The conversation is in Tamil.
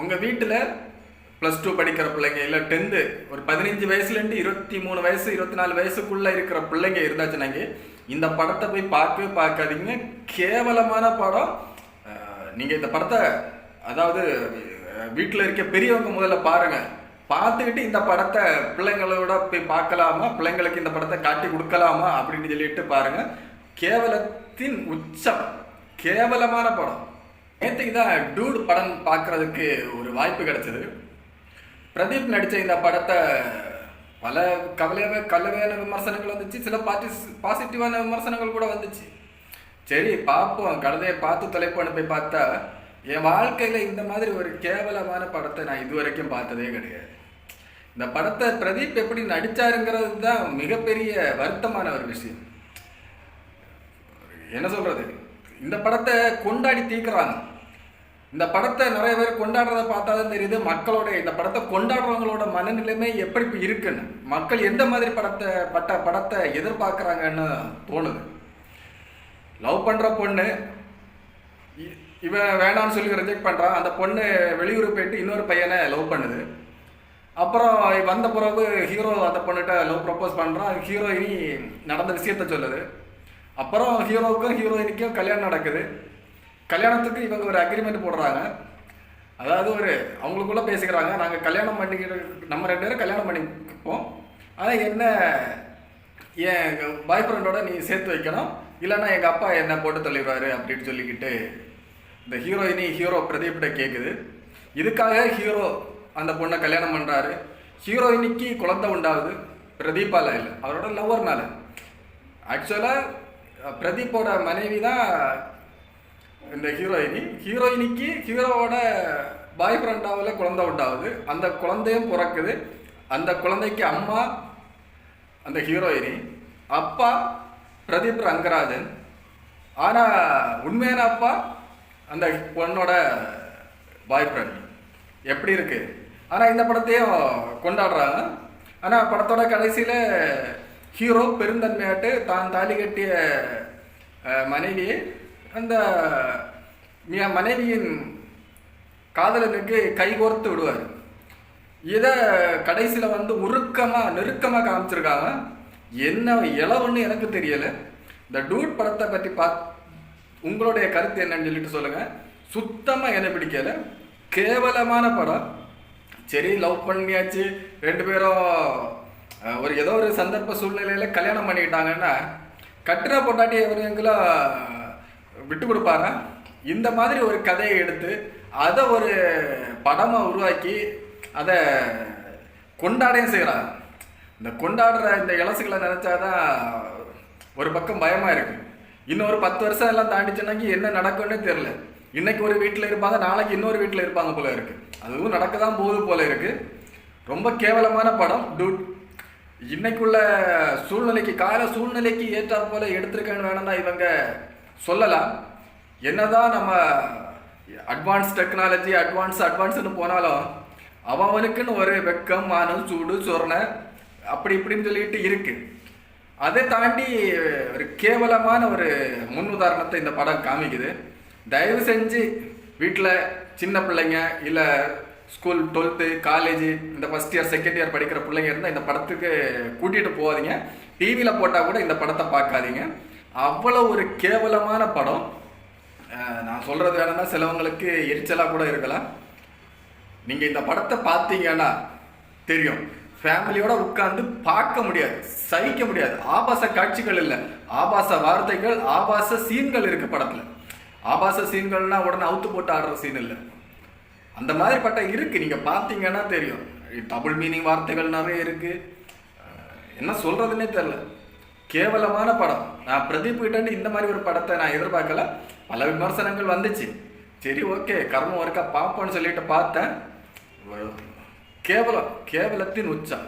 உங்கள் வீட்டில் ப்ளஸ் டூ படிக்கிற பிள்ளைங்க இல்லை டென்த்து ஒரு பதினஞ்சு வயசுலேருந்து இருபத்தி மூணு வயசு இருபத்தி நாலு வயசுக்குள்ளே இருக்கிற பிள்ளைங்க இருந்தாச்சுனாங்க இந்த படத்தை போய் பார்க்கவே பார்க்காதீங்க. கேவலமான படம். நீங்கள் இந்த படத்தை அதாவது வீட்டில் இருக்க பெரியவங்க முதல்ல பாருங்கள் பார்த்துக்கிட்டு இந்த படத்தை பிள்ளைங்களோட போய் பார்க்கலாமா? பிள்ளைங்களுக்கு இந்த படத்தை காட்டி கொடுக்கலாமா? அப்படின்னு சொல்லிட்டு பாருங்கள் கேவலத்தின் உச்சம். கேவலமான படம். நேற்றுக்கு தான் டூடு படம் பார்க்கறதுக்கு ஒரு வாய்ப்பு கிடைச்சது. பிரதீப் நடித்த இந்த படத்தை பல கவலையான கலவையான விமர்சனங்கள் வந்துச்சு. சில பாட்டி பாசிட்டிவான விமர்சனங்கள் கூட வந்துச்சு. சரி பார்ப்போம். கழுதையை பார்த்து தொலைப்போன்னு போய் பார்த்தா என் வாழ்க்கையில் இந்த மாதிரி ஒரு கேவலமான படத்தை நான் இது வரைக்கும் பார்த்ததே கிடையாது. இந்த படத்தை பிரதீப் எப்படி நடிச்சாருங்கிறது தான் மிகப்பெரிய வருத்தமான ஒரு விஷயம். என்ன சொல்கிறது இந்த படத்தை கொண்டாடி தீக்குறாங்க இந்த படத்தை நிறைய பேர் கொண்டாடுறத பார்த்தா தான் தெரியுது மக்களோட இந்த படத்தை கொண்டாடுறவங்களோட மனநிலைமை எப்படி இப்போ இருக்குன்னு. மக்கள் எந்த மாதிரி படத்தை பட்ட படத்தை எதிர்பார்க்குறாங்கன்னு தோணுது. லவ் பண்ணுற பொண்ணு இ- இவன் வேண்டாம்னு சொல்லி ரிஜெக்ட் பண்ணுறான் அந்த பொண்ணு வெளியூர் போயிட்டு இன்னொரு பையனை லவ் பண்ணுது. அப்புறம் வந்த பிறகு ஹீரோ அந்த பொண்ணுகிட்ட லவ் ப்ரப்போஸ் பண்ணுறான் ஹீரோயினி நடந்த விஷயத்த சொல்லுது. அப்புறம் ஹீரோவுக்கும் ஹீரோயினிக்கும் கல்யாணம் நடக்குது. கல்யாணத்துக்கு இவங்க ஒரு அக்ரிமெண்ட் போடுறாங்க. அதாவது ஒரு அவங்களுக்குள்ள பேசிக்கிறாங்க. நாங்கள் கல்யாணம் பண்ணிக்கிற நம்ம ரெண்டு பேரும் கல்யாணம் பண்ணிப்போம். ஆனால் என்ன என் பாய் ஃப்ரெண்டோட நீ சேர்த்து வைக்கணும். இல்லைன்னா எங்கள் அப்பா என்ன போட்டு தள்ளிடுவாரு அப்படின்னு சொல்லிக்கிட்டு இந்த ஹீரோயினி ஹீரோ பிரதீப்கிட்ட கேட்குது இதுக்காக ஹீரோ அந்த பொண்ணை கல்யாணம் பண்ணுறாரு ஹீரோயினிக்கு குழந்தை உண்டாகுது. பிரதீபால இல்லை அவரோட லவ்வர்னால ஆக்சுவலாக பிரதீப்போட மனைவி தான் இந்த ஹீரோயினி. ஹீரோயினிக்கு ஹீரோவோட பாய் ஃப்ரெண்டாவில் குழந்தை உண்டாகுது. அந்த குழந்தையும் பிறக்குது. அந்த குழந்தைக்கு அம்மா அந்த ஹீரோயினி. அப்பா பிரதீப் ரங்கராஜன். ஆனால் உண்மையான அப்பா அந்த பொண்ணோட பாய் ஃப்ரெண்ட் எப்படி இருக்குது ஆனால் இந்த படத்தையும் கொண்டாடுறாங்க. ஆனால் படத்தோட கடைசியில் ஹீரோ பெருந்தன்மையாட்டு தான் தாலி கட்டிய மனைவி. மனைவியை அந்த என் மனைவியின் காதலனுக்கு கைகோர்த்து விடுவார். இதை கடைசியில் வந்து உருக்கமாக நெருக்கமாக காமிச்சிருக்காங்க. என்ன இளவுன்னு எனக்கு தெரியலை. இந்த டூட் படத்தை பற்றி பா உங்களுடைய கருத்து என்னன்னு சொல்லிட்டு சொல்லுங்கள் சுத்தமாக என்ன பிடிக்கலை. கேவலமான படம். சரி லவ் பண்ணியாச்சு. ரெண்டு பேரும் ஒரு ஏதோ ஒரு சந்தர்ப்ப சூழ்நிலையில் கல்யாணம் பண்ணிக்கிட்டாங்கன்னா கட்டுற பொண்டாட்டி எவருங்களும் விட்டு கொடுப்பாரா? இந்த மாதிரி ஒரு கதையை எடுத்து அதை ஒரு படமாக உருவாக்கி அதை கொண்டாடையும் செய்கிறாங்க இந்த கொண்டாடுற இந்த இலசுகளை நினச்சாதான் ஒரு பக்கம் பயமாக இருக்கு. இன்னும் ஒரு பத்து வருஷம் எல்லாம் தாண்டிச்சுனாக்கி என்ன நடக்கும்னே தெரில இன்னைக்கு ஒரு வீட்டில் இருப்பாங்க நாளைக்கு இன்னொரு வீட்டில் இருப்பாங்க போல இருக்குது அதுவும் நடக்க தான் போகுது போல இருக்குது ரொம்ப கேவலமான படம். டூட். இன்னைக்குள்ள சூழ்நிலைக்கு கால சூழ்நிலைக்கு ஏற்றாற் போல எடுத்திருக்கேன்னு வேணும்னா இவங்க சொல்லலாம். என்னதான் நம்ம அட்வான்ஸ் டெக்னாலஜி அட்வான்ஸ் அட்வான்ஸ்னு போனாலும் அவனுக்குன்னு ஒரு வெக்கம் மானம் சூடு சொரணை அப்படி இப்படின்னு சொல்லிட்டு இருக்கு. அதை தாண்டி ஒரு கேவலமான ஒரு முன் உதாரணத்தை இந்த படம் காமிக்குது. தயவு செஞ்சு வீட்டில் சின்ன பிள்ளைங்க இல்லை ஸ்கூல் டுவெல்த்து காலேஜ் இந்த ஃபஸ்ட் இயர் செகண்ட் இயர் படிக்கிற பிள்ளைங்க இருந்தால் இந்த படத்துக்கு கூட்டிகிட்டு போகாதீங்க. டிவியில் போட்டால் கூட இந்த படத்தை பார்க்காதீங்க. அவ்வளோ ஒரு கேவலமான படம். நான் சொல்கிறது வேணும்னா சிலவங்களுக்கு எரிச்சலாக கூட இருக்கலாம். நீங்கள் இந்த படத்தை பார்த்தீங்கன்னா தெரியும். ஃபேமிலியோட உட்கார்ந்து பார்க்க முடியாது சகிக்க முடியாது. ஆபாச காட்சிகள் இல்லை. ஆபாச வார்த்தைகள் ஆபாச சீன்கள் இருக்குது படத்தில். ஆபாச சீன்கள்னா உடனே அவுத்து போட்டு ஆடுற சீன் இல்லை. அந்த மாதிரி பட்ட இருக்குது நீங்கள் பார்த்தீங்கன்னா தெரியும். டபுள் மீனிங் வார்த்தைகள் நிறைய இருக்குது என்ன சொல்கிறதுனே தெரில கேவலமான படம். நான் பிரதீப் கிட்ட இந்த மாதிரி ஒரு படத்தை நான் எதிர்பார்க்கல. பல விமர்சனங்கள் வந்துச்சு. சரி ஓகே கர்மம் ஒருக்கா பார்ப்போன்னு சொல்லிட்டு பார்த்தேன். கேவலம் கேவலத்தின் உச்சம்.